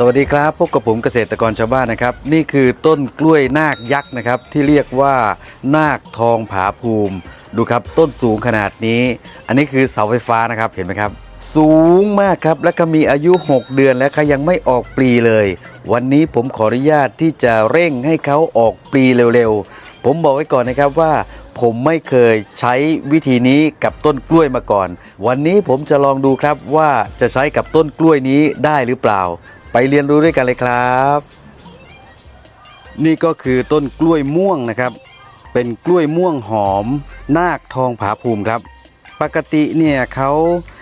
สวัสดีครับพบกับผมเกษตรกรชาวบ้านนะครับ นี่คือต้นกล้วยนาคยักษ์นะครับ ที่เรียกว่านาคทองผาภูมิ ดูครับต้นสูงขนาดนี้ อันนี้คือเสาไฟฟ้านะครับเห็นไหมครับ สูงมากครับและก็มีอายุ 6 เดือนและก็ยังไม่ออกปลีเลย วันนี้ผมขออนุญาตที่จะเร่งให้เขาออกปลีเร็วๆ ผมบอกไว้ก่อนนะครับว่าผมไม่เคยใช้วิธีนี้กับต้นกล้วยมาก่อน วันนี้ผมจะลองดูครับว่าจะใช้กับต้นกล้วยนี้ได้หรือเปล่า ไปเรียนรู้ด้วยกันเลยครับ นี่ก็คือต้นกล้วยม่วงนะครับ เป็นกล้วยม่วงหอม นาคทองผาภูมิครับ ปกติเนี่ยเขา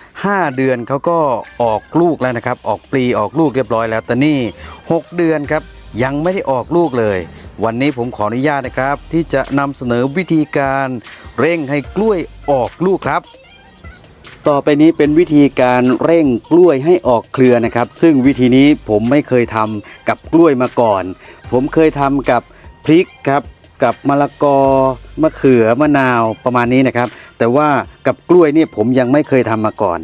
5 เดือนเขาก็ออกลูกแล้วนะครับ ออกปลีออกลูกเรียบร้อยแล้วแต่นี่ 6 เดือนครับ ยังไม่ได้ออกลูกเลย วันนี้ผมขออนุญาตนะครับ ที่จะนำเสนอวิธีการเร่งให้กล้วยออกลูกครับ ต่อไปนี้เป็นวิธีการเร่งกล้วยให้ออกเครือนะครับ ซึ่งวิธีนี้ผมไม่เคยทำกับกล้วยมาก่อน ผมเคยทำกับพริกครับ กับมะละกอมะเขือมะนาวประมาณนี้นะครับ แต่ว่ากับกล้วยนี่ผมยังไม่เคยทำมาก่อน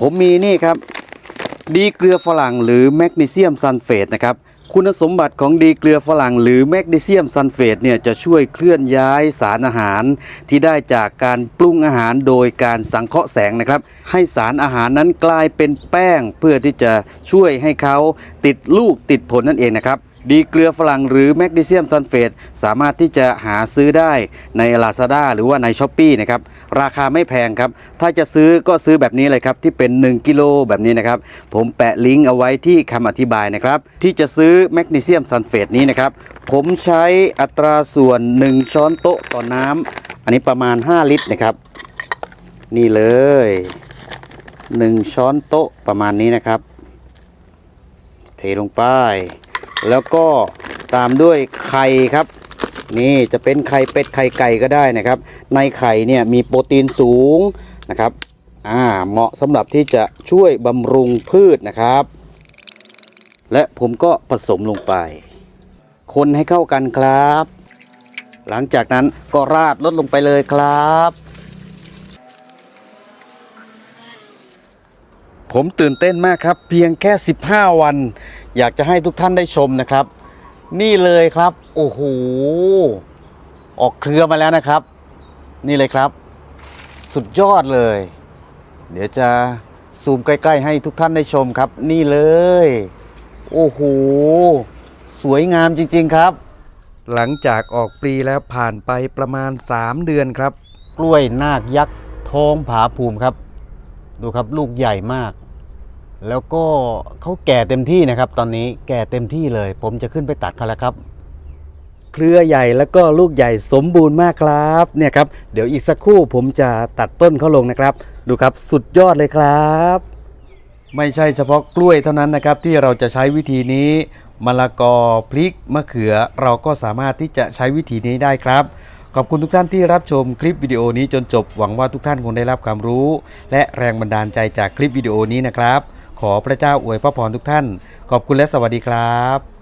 ผมมีนี่ครับ ดีเกลือฝรั่งหรือแมกนีเซียมซัลเฟตนะครับ คุณสมบัติของดีเกลือฝรั่งหรือแมกนีเซียมซัลเฟตเนี่ยจะช่วยเคลื่อนย้ายสารอาหาร ที่ได้จากการปรุงอาหารโดยการสังเคราะห์แสงนะครับ ให้สารอาหารนั้นกลายเป็นแป้งเพื่อที่จะช่วยให้เขาติดลูกติดผลนั่นเองนะครับ ดีเกลือฝรั่งหรือแมกนีเซียมซัลเฟตสามารถที่จะหาซื้อได้ใน Lazada หรือว่าใน s h อ p e e นะครับราคาไม่แพงครับ ถ้าจะซื้อก็ซื้อแบบนี้เลยครับ ที่เป็น 1 กิโลแบบนี้นะครับ ผมแปะลิงก์เอาไว้ที่คำอธิบายนะครับ ที่จะซื้อแมกนีเซียมซัลเฟตนี้นะครับ ผมใช้อัตราส่วน 1 ช้อนโต๊ะต่อน้ำอันนี้ประมาณ 5 ลิตรนะครับ นี่เลย 1 ช้อนโต๊ะประมาณนี้นะครับ เทลงไป แล้วก็ตามด้วยไข่ครับ นี่จะเป็นไข่เป็ดไข่ไก่ก็ได้นะครับ ในไข่เนี่ยมีโปรตีนสูงนะครับอ่าเหมาะสำหรับที่จะช่วยบำรุงพืชนะครับ และผมก็ผสมลงไป คนให้เข้ากันครับ หลังจากนั้นก็ราดลดลงไปเลยครับ ผมตื่นเต้นมากครับ เพียงแค่ 15 วัน อยากจะให้ทุกท่านได้ชมนะครับ นี่เลยครับโอ้โหออกเครือมาแล้วนะครับ นี่เลยครับ สุดยอดเลย เดี๋ยวจะซูมใกล้ ๆ ให้ทุกท่านได้ชมครับ นี่เลย โอ้โหสวยงามจริง ๆ ครับ หลังจากออกปลีแล้วผ่านไปประมาณ 3 เดือนครับ กล้วยนาคยักษ์ทองผาภูมิครับ ดูครับลูกใหญ่มาก แล้วก็เขาแก่เต็มที่นะครับ ตอนนี้แก่เต็มที่เลย ผมจะขึ้นไปตัดเขาแล้วครับ เครือใหญ่แล้วก็ลูกใหญ่สมบูรณ์มากครับเนี่ยครับเดี๋ยวอีกสักครู่ผมจะตัดต้นเขาลงนะครับ ดูครับสุดยอดเลยครับ ไม่ใช่เฉพาะกล้วยเท่านั้นนะครับ ที่เราจะใช้วิธีนี้มะละกอพริกมะเขือ เราก็สามารถที่จะใช้วิธีนี้ได้ครับขอบคุณทุกท่านที่รับชมคลิปวิดีโอนี้จนจบหวังว่าทุกท่านคงได้รับความรู้ และแรงบันดาลใจจากคลิปวิดีโอนี้นะครับ ขอพระเจ้าอวยพระพรทุกท่าน ขอบคุณและสวัสดีครับ